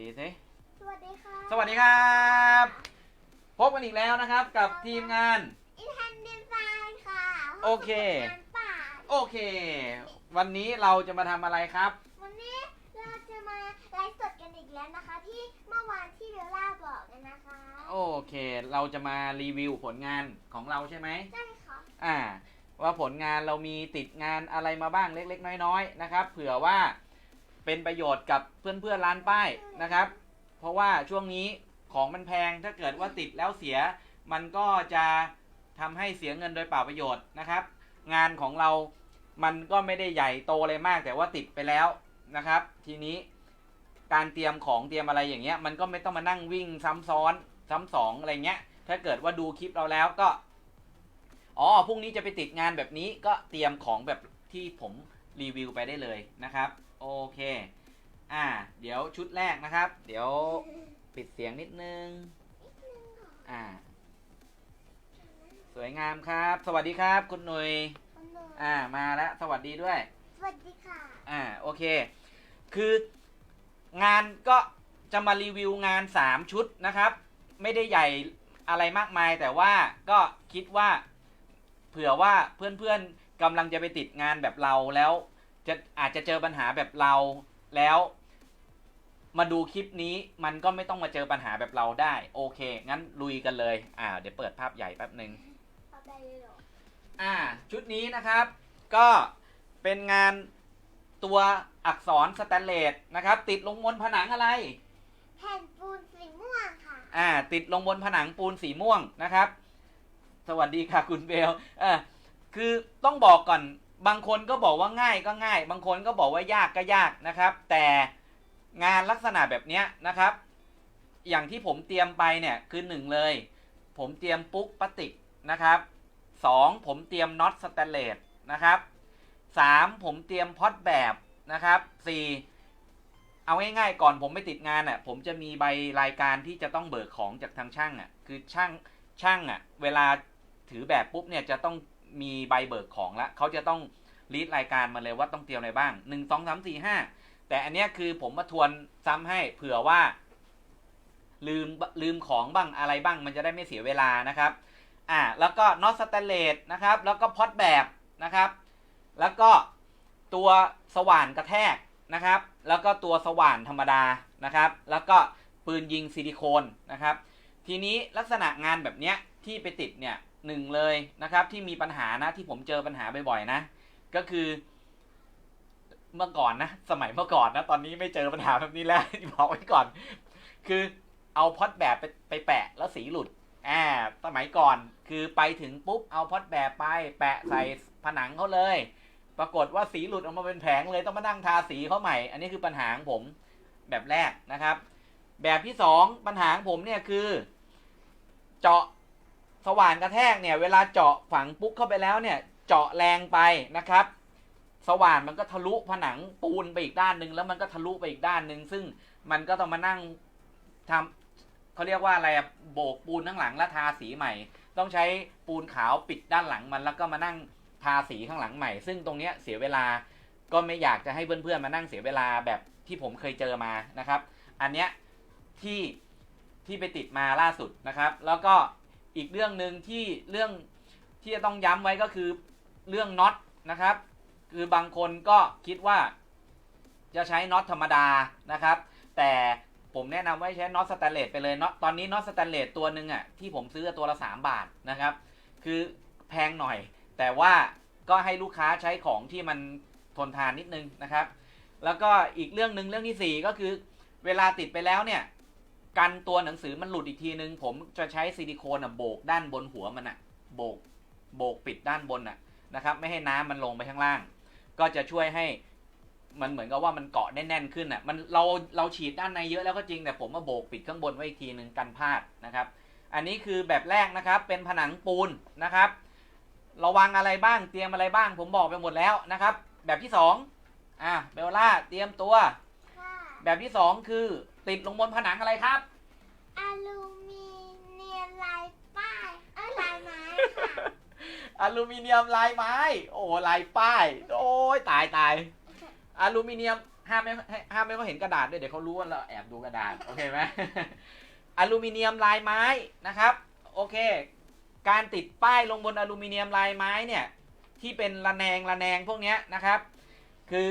ดีสิ สวัสดีค่ะสวัสดีครับ พบกันอีกแล้วนะครับกับทีมงานอินทันดีไซน์ค่ะโอเคงานป่าโอเค วันนี้เราจะมาทำอะไรครับ วันนี้เราจะมาไลฟ์สดกันอีกแล้วนะคะ ที่เมื่อวานที่เบลล่าบอกกันนะคะโอเค เราจะมารีวิวผลงานของเราใช่ไหม ใช่ค่ะอ่า ว่าผลงานเรามีติดงานอะไรมาบ้างเล็ก ๆ น้อย ๆ นะครับ เผื่อว่า เป็นประโยชน์กับเพื่อนๆร้านป้ายนะครับ เพราะว่าช่วงนี้ของมันแพงถ้าเกิดว่าติดแล้วเสีย มันก็จะทำให้เสียเงินโดยเปล่าประโยชน์นะครับ งานของเรามันก็ไม่ได้ใหญ่โตเลยมาก แต่ว่าติดไปแล้วนะครับ ทีนี้การเตรียมของเตรียมอะไรอย่างเงี้ย มันก็ไม่ต้องมานั่งวิ่งซ้ำซ้อนซ้ำสองอะไรเงี้ย ถ้าเกิดว่าดูคลิปเราแล้วก็อ๋อพรุ่งนี้จะไปติดงานแบบนี้ก็เตรียมของแบบที่ผม รีวิวไปได้เลยนะครับโอเคอ่าเดี๋ยวชุดแรกนะครับ เดี๋ยวปิดเสียงนิดนึงอ่าสวยงามครับ สวัสดีครับ คุณหนุยคุณหนูอ่ามาแล้วสวัสดีด้วย สวัสดีค่ะ อ่าโอเค คืองานก็จะมารีวิวงาน 3 ชุดนะครับ ไม่ได้ใหญ่อะไรมากมายแต่ว่าก็คิดว่า เผื่อว่าเพื่อนๆ กำลังจะไปติดงานแบบเราแล้วจะอาจจะเจอปัญหาแบบเราแล้วมาดูคลิปนี้มันก็ไม่ต้องมาเจอปัญหาแบบเราได้ โอเค งั้นลุยกันเลย อ่า เดี๋ยวเปิดภาพใหญ่แป๊บหนึ่งเอาไปเลยเหรออ่า ชุดนี้นะครับ ก็เป็นงานตัวอักษรสแตนเลสนะครับ ติดลงบนผนังอะไร แผ่นปูนสีม่วงค่ะ อ่า ติดลงบนผนังปูนสีม่วงนะครับ สวัสดีค่ะคุณเบลเออ คือต้องบอกก่อนบางคนก็บอกว่าง่ายก็ง่าย บางคนก็บอกว่ายากก็ยากนะครับ แต่งานลักษณะแบบนี้นะครับ อย่างที่ผมเตรียมไปเนี่ยคือหนึ่งเลย ผมเตรียมปุ๊กพลาสติกนะครับสองผมเตรียมน็อตสแตนเลสนะครับสามผมเตรียมพอตแบบนะครับสี่เอาง่ายๆก่อนผมไม่ติดงานอะผมจะมีใบรายการที่จะต้องเบิกของจากทางช่างอะคือช่างช่างอะเวลาถือแบบปุ๊บเนี่ยจะต้อง มีใบเบิกของแล้วเขาจะต้องรีดรายการมาเลยว่าต้องเตรียมอะไรบ้างหนึ่งสองสามสี่ห้าแต่อันเนี้ยคือผมมาทวนซ้ำให้เผื่อว่า ลืมลืมของบ้างอะไรบ้าง มันจะได้ไม่เสียเวลานะครับ อ่าแล้วก็น็อตสแตนเลสนะครับ แล้วก็พอตแบบนะครับ แล้วก็ตัวสว่านกระแทกนะครับ แล้วก็ตัวสว่านธรรมดานะครับ แล้วก็ปืนยิงซิลิโคนนะครับ ทีนี้ลักษณะงานแบบเนี้ยที่ไปติดเนี่ย หนึ่งเลยนะครับที่มีปัญหานะที่ผมเจอปัญหาบ่อยๆนะ ก็คือเมื่อก่อนนะสมัยเมื่อก่อนนะตอนนี้ไม่เจอปัญหาแบบนี้แล้วบอกไว้ก่อน คือเอาพอตแบบไปไปแปะแล้วสีหลุดอ่าสมัยก่อนคือไปถึงปุ๊บเอาพอดแบบไปแปะใส่ผนังเขาเลย ปรากฏว่าสีหลุดออกมาเป็นแผงเลยต้องมานั่งทาสีเขาใหม่ อันนี้คือปัญหาของผมแบบแรกนะครับ แบบที่สองปัญหาของผมเนี่ยคือ เจาะ สว่านกระแทกเนี่ยเวลาเจาะฝังปุ๊บเข้าไปแล้วเนี่ยเจาะแรงไปนะครับ สว่านมันก็ทะลุผนังปูนไปอีกด้านหนึ่งแล้วมันก็ทะลุไปอีกด้านหนึ่งซึ่งมันก็ต้องมานั่งทำเขาเรียกว่าอะไรอะโบกปูนข้างหลังแล้วทาสีใหม่ ต้องใช้ปูนขาวปิดด้านหลังมันแล้วก็มานั่งทาสีข้างหลังใหม่ ซึ่งตรงเนี้ยเสียเวลาก็ไม่อยากจะให้เพื่อนๆมานั่งเสียเวลาแบบที่ผมเคยเจอมานะครับ อันเนี้ยที่ที่ไปติดมาล่าสุดนะครับ แล้วก็ อีกเรื่องหนึ่งที่เรื่องที่จะต้องย้ำไว้ก็คือเรื่องน็อตนะครับ คือบางคนก็คิดว่าจะใช้น็อตธรรมดานะครับ แต่ผมแนะนำว่าให้ใช้น็อตสแตนเลสไปเลยน็อตตอนนี้น็อตสแตนเลสตัวหนึ่งอะที่ผมซื้อตัวละ 3 บาทนะครับ คือแพงหน่อย แต่ว่าก็ให้ลูกค้าใช้ของที่มันทนทานนิดนึงนะครับ แล้วก็อีกเรื่องหนึ่งเรื่องที่ 4 ก็คือ เวลาติดไปแล้วเนี่ย กันตัวหนังสือมันหลุดอีกทีนึง ผมจะใช้ซิลิโคนอะโบกด้านบนหัวมันอะโบกโบกปิดด้านบนอะนะครับ ไม่ให้น้ำมันลงไปข้างล่าง ก็จะช่วยให้มันเหมือนกับว่ามันเกาะได้แน่นขึ้นอะมันเราเราฉีดด้านในเยอะแล้วก็จริงแต่ผมมาโบกปิดข้างบนไว้อีกทีนึงกันพลาดนะครับ อันนี้คือแบบแรกนะครับเป็นผนังปูนนะครับ ระวังอะไรบ้างเตรียมอะไรบ้าง ผมบอกไปหมดแล้วนะครับ แบบที่สองอะเบลล่าเตรียมตัวค่ะแบบที่สองคือ ติดลงบนผนังอะไรครับ อลูมิเนียมลายป้ายเอ้ยลายไม้ค่ะอลูมิเนียมลายไม้ โอ้ลายป้าย โอ้ยตายตายอลูมิเนียมห้ามไม่ให้ห้ามไม่เขาเห็นกระดาษด้วยเดี๋ยวเขารู้ว่าเราแอบดูกระดาษโอเคไหมอลูมิเนียมลายไม้นะครับ โอเค การติดป้ายลงบนอลูมิเนียมลายไม้เนี่ยที่เป็นระแนงระแนงพวกเนี้ยนะครับ คือ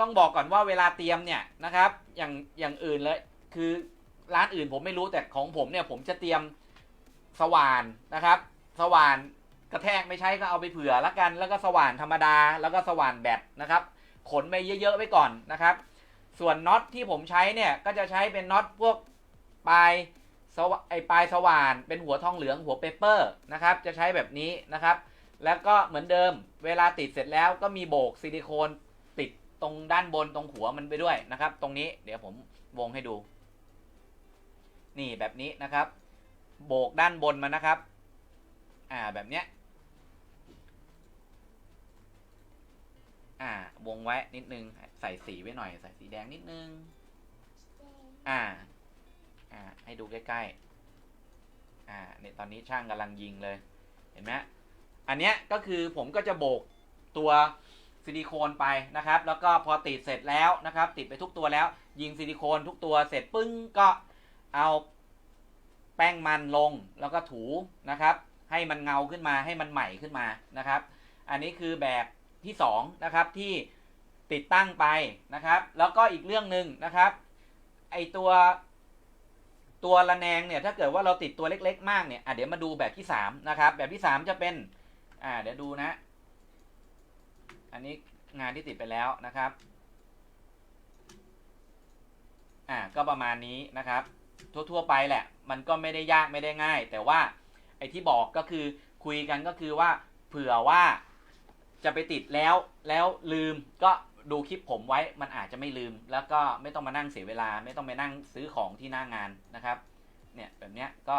ต้องบอกก่อนว่าเวลาเตรียมเนี่ยนะครับ อย่างอย่างอื่นเลยคือร้านอื่นผมไม่รู้แต่ของผมเนี่ย ผมจะเตรียมสว่านนะครับ สว่านกระแทกไม่ใช้ก็เอาไปเผื่อละกัน แล้วก็สว่านธรรมดา แล้วก็สว่านแบตนะครับ ขนไปเยอะๆไว้ก่อนนะครับ ส่วนน็อตที่ผมใช้เนี่ยก็จะใช้เป็นน็อตพวกปลายสวไอปลายสว่านเป็นหัวทองเหลืองหัวเปเปอร์นะครับ จะใช้แบบนี้นะครับ แล้วก็เหมือนเดิมเวลาติดเสร็จแล้วก็มีโบกซิลิโคน ตรงด้านบนตรงหัวมันไปด้วยนะครับ ตรงนี้เดี๋ยวผมวงให้ดู นี่แบบนี้นะครับ โบกด้านบนมันนะครับ อ่าแบบเนี้ยอ่าวงไว้นิดนึง ใส่สีไว้หน่อย ใส่สีแดงนิดนึง อ่า อ่า ให้ดูใกล้ๆ อ่าเนี่ยตอนนี้ช่างกำลังยิงเลย เห็นไหมอันเนี้ยก็คือผมก็จะโบกตัว ซิลิโคนไปนะครับ แล้วก็พอติดเสร็จแล้วนะครับ ติดไปทุกตัวแล้ว ยิงซิลิโคนทุกตัวเสร็จปึ้งก็เอาแป้งมันลงแล้วก็ถูนะครับ ให้มันเงาขึ้นมาให้มันใหม่ขึ้นมานะครับ อันนี้คือแบบที่สองนะครับที่ติดตั้งไปนะครับ แล้วก็อีกเรื่องหนึ่งนะครับ ไอตัวตัวระแนงเนี่ยถ้าเกิดว่าเราติดตัวเล็ก ๆ มากเนี่ยอะเดี๋ยวมาดูแบบที่สามนะครับแบบที่สามจะเป็นอ่าเดี๋ยวดูนะ อันนี้งานที่ติดไปแล้วนะครับ อ่าก็ประมาณนี้นะครับ ทั่วๆไปแหละ มันก็ไม่ได้ยากไม่ได้ง่าย แต่ว่าไอ้ที่บอกก็คือคุยกันก็คือว่าเผื่อว่าจะไปติดแล้วแล้วลืมก็ดูคลิปผมไว้มันอาจจะไม่ลืม แล้วก็ไม่ต้องมานั่งเสียเวลา ไม่ต้องไปนั่งซื้อของที่หน้างานนะครับ เนี่ยแบบเนี้ยก็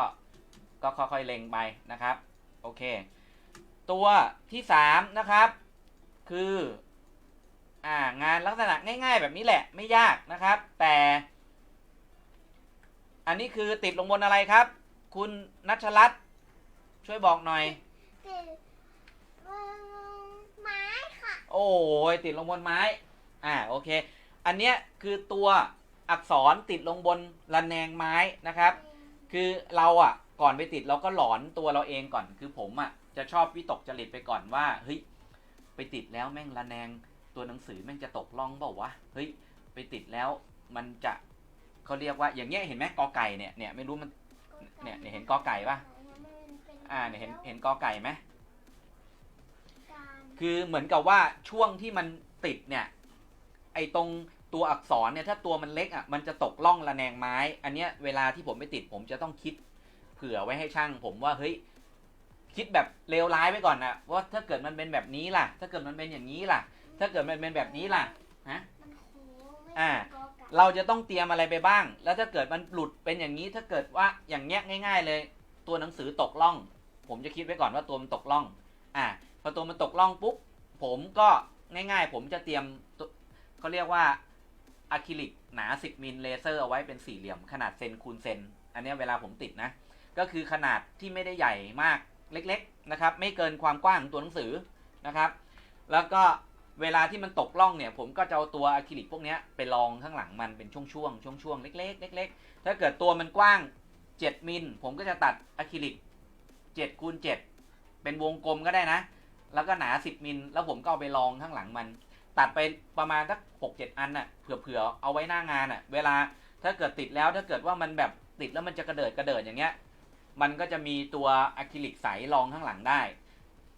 ก็ค่อยๆเล็งไปนะครับ โอเค ตัวที่สามนะครับ คือ อ่างานลักษณะง่าย ๆ แบบนี้แหละไม่ยากนะครับ แต่ อันนี้คือติดลงบนอะไรครับ คุณนัชรัตน์ช่วยบอกหน่อย ติดไม้ค่ะ โอ้ยติดลงบนไม้ อ่าโอเค อันเนี้ยคือตัวอักษรติดลงบนระแนงไม้นะครับ คือเราอะ ก่อนไปติดเราก็หลอนตัวเราเองก่อน คือผมอะจะชอบวิตกจริตไปก่อนว่าเฮ้ย ไปติดแล้วแม่งระแนงตัวหนังสือแม่งจะตกล่องเปล่าวะเฮ้ยไปติดแล้วมันจะเขาเรียกว่าอย่างเงี้ยเห็นไหมกอไก่เนี่ยเนี่ยไม่รู้มันเนี่ยเนี่ยเห็นกอไก่ปะอ่าเนี่ยเห็นเห็นกอไก่ไหมคือเหมือนกับว่าช่วงที่มันติดเนี่ย ไอ้ตรงตัวอักษรเนี่ยถ้าตัวมันเล็กอะมันจะตกล่องระแนงไม้ อันเนี้ยเวลาที่ผมไปติดผมจะต้องคิด เผื่อไว้ให้ช่างผมว่าเฮ้ย คิดแบบเลวร้ายไว้ก่อนนะว่าถ้าเกิดมันเป็นแบบนี้ล่ะ ถ้าเกิดมันเป็นอย่างนี้ล่ะ ถ้าเกิดมันเป็นแบบนี้ล่ะฮะอ่า เราจะต้องเตรียมอะไรไปบ้าง แล้วถ้าเกิดมันหลุดเป็นอย่างนี้ ถ้าเกิดว่าอย่างเงี้ยง่าย ๆ เลย ตัวหนังสือตกล่อง ผมจะคิดไว้ก่อนว่าตัวมันตกล่อง อ่าพอตัวมันตกล่องปุ๊บผมก็ง่าย ๆ ผมจะเตรียมตัวเขาเรียกว่าอะคริลิกหนา 10มิลเลเซอร์เอาไว้เป็นสี่เหลี่ยมขนาดเซนคูณเซน อันนี้เวลาผมติดนะ ก็คือขนาดที่ไม่ได้ใหญ่มาก เล็กๆนะครับไม่เกินความกว้างของตัวหนังสือนะครับแล้วก็เวลาที่มันตกล่องเนี่ยผมก็จะเอาตัวอะคริลิกพวกนี้ไปรองข้างหลังมันเป็นช่วงๆช่วงๆเล็กๆเล็กๆ ถ้าเกิดตัวมันกว้าง 7 มิลผมก็จะตัดอะคริลิก7คูณ7เป็นวงกลมก็ได้นะ แล้วก็หนา 10 มิลแล้วผมก็เอาไปรองข้างหลังมัน ตัดไปประมาณสักหกเจ็ดอันน่ะเผื่อๆเอาไว้หน้างานน่ะเวลาถ้าเกิดติดแล้วถ้าเกิดว่ามันแบบติดแล้วมันจะกระเดิดกระเดิดอย่างเงี้ย มันก็จะมีตัวอะคริลิกใสรองข้างหลังได้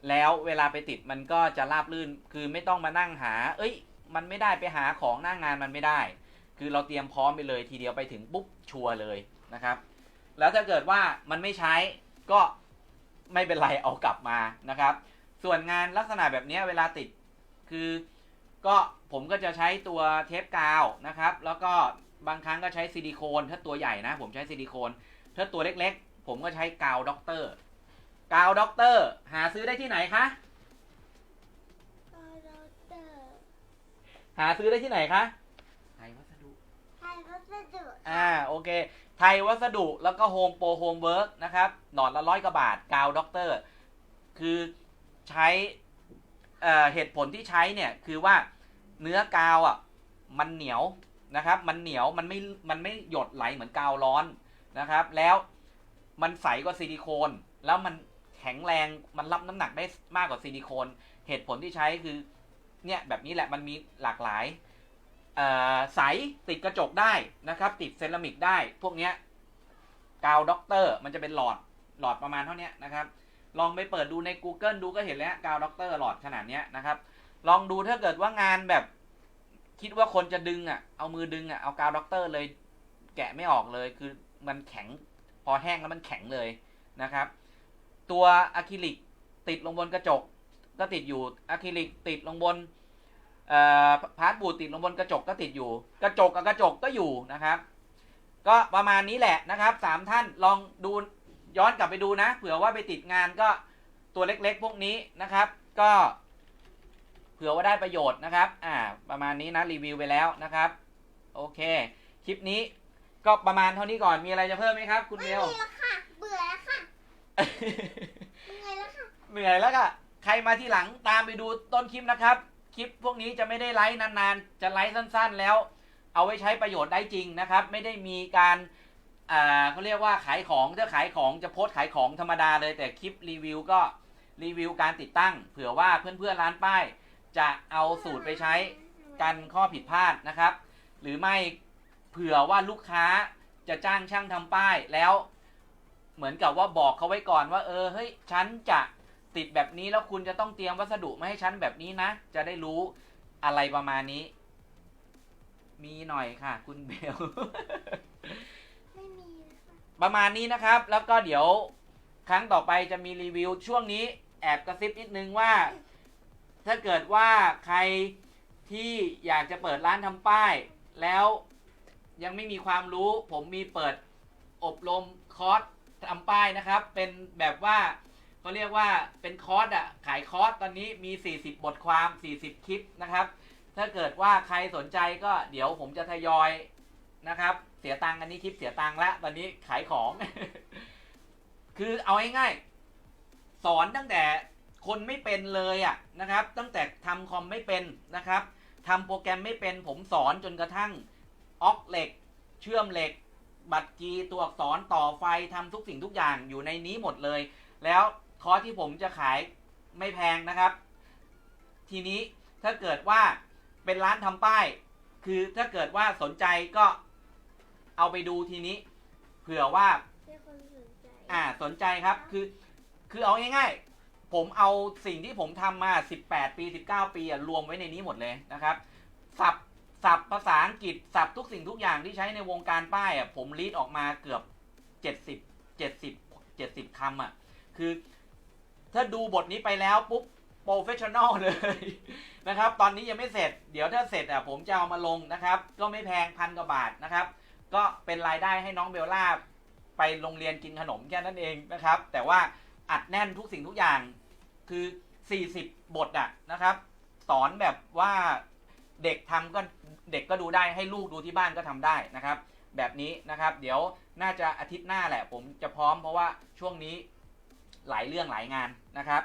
แล้วเวลาไปติดมันก็จะราบลื่น คือไม่ต้องมานั่งหา เอ้ย มันไม่ได้ไปหาของหน้างานมันไม่ได้ คือเราเตรียมพร้อมไปเลยทีเดียวไปถึงปุ๊บชัวร์เลยนะครับ แล้วถ้าเกิดว่ามันไม่ใช้ก็ไม่เป็นไรเอากลับมานะครับ ส่วนงานลักษณะแบบนี้เวลาติดคือก็ผมก็จะใช้ตัวเทปกาวนะครับ แล้วก็บางครั้งก็ใช้ซิลิโคน ถ้าตัวใหญ่นะ ผมใช้ซิลิโคน ถ้าตัวเล็ก ผมก็ใช้กาวด็อกเตอร์ กาวด็อกเตอร์ หาซื้อได้ที่ไหนคะกอโรเตอร์หาซื้อได้ที่ไหนคะ ไทยวัสดุ ไทยวัสดุอ่า โอเค ไทยวัสดุแล้วก็โฮมโปรโฮมเวิร์กนะครับ หนอนละร้อยกว่าบาท กาวด็อกเตอร์ คือใช้เอ่อเหตุผลที่ใช้เนี่ยคือว่าเนื้อกาวอะมันเหนียวนะครับ มันเหนียว มันไม่ มันไม่หยดไหลเหมือนกาวร้อนนะครับ แล้ว มันใสกว่าซิลิโคน แล้วมันแข็งแรงมันรับน้ำหนักได้มากกว่าซิลิโคน เหตุผลที่ใช้คือ เนี่ยแบบนี้แหละมันมีหลากหลายใสติดกระจกได้นะครับ ติดเซรามิกได้ พวกเนี้ยกาวด็อกเตอร์มันจะเป็นหลอดหลอดประมาณเท่านี้นะครับ ลองไปเปิดดูใน Google ดูก็เห็นแล้วกาวด็อกเตอร์หลอดขนาดนี้นะครับ ลองดูถ้าเกิดว่างานแบบคิดว่าคนจะดึงอะเอามือดึงอะเอากาวด็อกเตอร์เลย แกะไม่ออกเลยคือมันแข็ง พอแห้งแล้วมันแข็งเลยนะครับ ตัวอะคริลิกติดลงบนกระจกก็ติดอยู่อะคริลิกติดลงบนพาร์ทบูดติดลงบนกระจกก็ติดอยู่ กระจกกับกระจกก็อยู่นะครับ ก็ประมาณนี้แหละนะครับสามท่านลองดูย้อนกลับไปดูนะ เผื่อว่าไปติดงานก็ตัวเล็กๆ พวกนี้นะครับ ก็เผื่อว่าได้ประโยชน์นะครับ อ่า ประมาณนี้นะรีวิวไปแล้วนะครับ โอเค คลิปนี้ ก็ประมาณเท่านี้ก่อนมีอะไรจะเพิ่มไหมครับ คุณไม่เบลมีแล้วค่ะ เบื่อแล้วค่ะเหนื่อยแล้วค่ะ เหนื่อยแล้วก็ใครมาที่หลังตามไปดูต้นคลิปนะครับ คลิปพวกนี้จะไม่ได้ไลฟ์นานๆ จะไลฟ์สั้นๆ แล้ว เอาไว้ใช้ประโยชน์ได้จริงนะครับ ไม่ได้มีการอ่าเขาเรียกว่าขายของถ้าขายของจะโพสต์ขายของธรรมดาเลย แต่คลิปรีวิวก็รีวิวการติดตั้ง เผื่อว่าเพื่อนๆร้านป้าย จะเอาสูตรไปใช้กันข้อผิดพลาดนะครับ หรือไม่ เผื่อว่าลูกค้าจะจ้างช่างทำป้ายแล้ว เหมือนกับว่าบอกเขาไว้ก่อนว่า เออเฮ้ยฉันจะติดแบบนี้แล้วคุณจะต้องเตรียมวัสดุมาให้ฉันแบบนี้นะ จะได้รู้อะไรประมาณนี้ มีหน่อยค่ะ คุณเบลไม่มีนะคะประมาณนี้นะครับ แล้วก็เดี๋ยวครั้งต่อไปจะมีรีวิว ช่วงนี้แอบกระซิบนิดนึงว่า ถ้าเกิดว่าใครที่อยากจะเปิดร้านทำป้าย แล้ว ยังไม่มีความรู้ ผมมีเปิดอบรมคอร์สทำป้ายนะครับ เป็นแบบว่าเขาเรียกว่าเป็นคอร์สอะขายคอร์สตอนนี้มี 40 บทความ 40 คลิปนะครับ ถ้าเกิดว่าใครสนใจก็เดี๋ยวผมจะทยอยนะครับ เสียตังค์อันนี้คลิปเสียตังค์ละตอนนี้ขายของ คือเอาง่ายๆสอนตั้งแต่คนไม่เป็นเลยอะนะครับ ตั้งแต่ทำคอมไม่เป็นนะครับทำโปรแกรมไม่เป็นผมสอนจนกระทั่ง ออกเหล็ก เชื่อมเหล็ก บัตรกีย์ตัวอักษรต่อไฟทำทุกสิ่งทุกอย่างอยู่ในนี้หมดเลย แล้วคอร์สที่ผมจะขายไม่แพงนะครับ ทีนี้ถ้าเกิดว่าเป็นร้านทำป้าย คือถ้าเกิดว่าสนใจก็เอาไปดูทีนี้ เผื่อว่าเป็นคนสนใจอ่าสนใจครับคือคือเอาง่ายๆ ผมเอาสิ่งที่ผมทำมา 18 ปี 19 ปีอะรวมไว้ในนี้หมดเลยนะครับ สับ สับภาษาอังกฤษสับทุกสิ่งทุกอย่างที่ใช้ในวงการป้ายอะผมรีดออกมาเกือบ70 70 70คำอะคือถ้าดูบทนี้ไปแล้วปุ๊บโปรเฟชชั่นอลเลยนะครับ ตอนนี้ยังไม่เสร็จ เดี๋ยวถ้าเสร็จอะผมจะเอามาลงนะครับ ก็ไม่แพงพันกว่าบาทนะครับ ก็เป็นรายได้ให้น้องเบลล่าไปโรงเรียนกินขนมแค่นั้นเองนะครับ แต่ว่าอัดแน่นทุกสิ่งทุกอย่างคือ 40 บทอะนะครับ สอนแบบว่า เด็กทำก็เด็กก็ดูได้ให้ลูกดูที่บ้านก็ทำได้นะครับ แบบนี้นะครับเดี๋ยวน่าจะอาทิตย์หน้าแหละ ผมจะพร้อมเพราะว่าช่วงนี้หลายเรื่องหลายงานนะครับ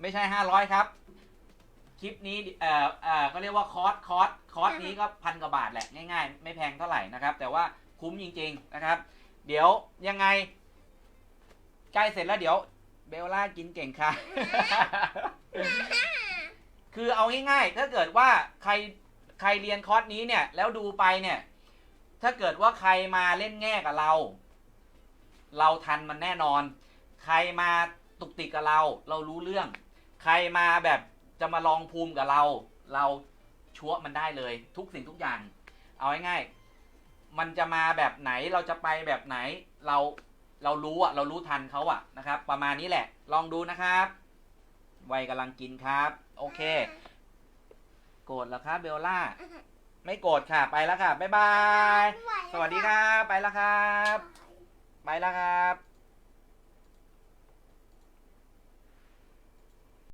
ไม่ใช่ 500 ครับ คลิปนี้เอ่อเอ่อก็เรียกว่าคอร์สคอร์สคอร์สนี้ก็พันกว่าบาทแหละง่ายๆ ไม่แพงเท่าไหร่นะครับ แต่ว่าคุ้มจริง ๆนะครับ เดี๋ยวยังไงใกล้เสร็จแล้วเดี๋ยวเบลล่ากินเก่งค่ะ คือเอาง่ายๆ ถ้าเกิดว่าใครใครเรียนคอร์สนี้เนี่ย แล้วดูไปเนี่ย ถ้าเกิดว่าใครมาเล่นแง่กับเรา เราทันมันแน่นอน ใครมาตุกติกกับเรา เรารู้เรื่อง ใครมาแบบจะมาลองภูมิกับเรา เราชั่วมันได้เลย ทุกสิ่งทุกอย่าง เอาง่ายๆ มันจะมาแบบไหนเราจะไปแบบไหนเราเรารู้อะเรารู้ทันเขาอะนะครับ ประมาณนี้แหละ ลองดูนะครับ วัยกำลังกินครับ โอเค โกรธแล้วครับเบลล่า ไม่โกรธค่ะ ไปแล้วค่ะ บ๊ายบายไม่ไหแล้สวัสดีครับ ไปแล้วครับ ไปแล้วครับ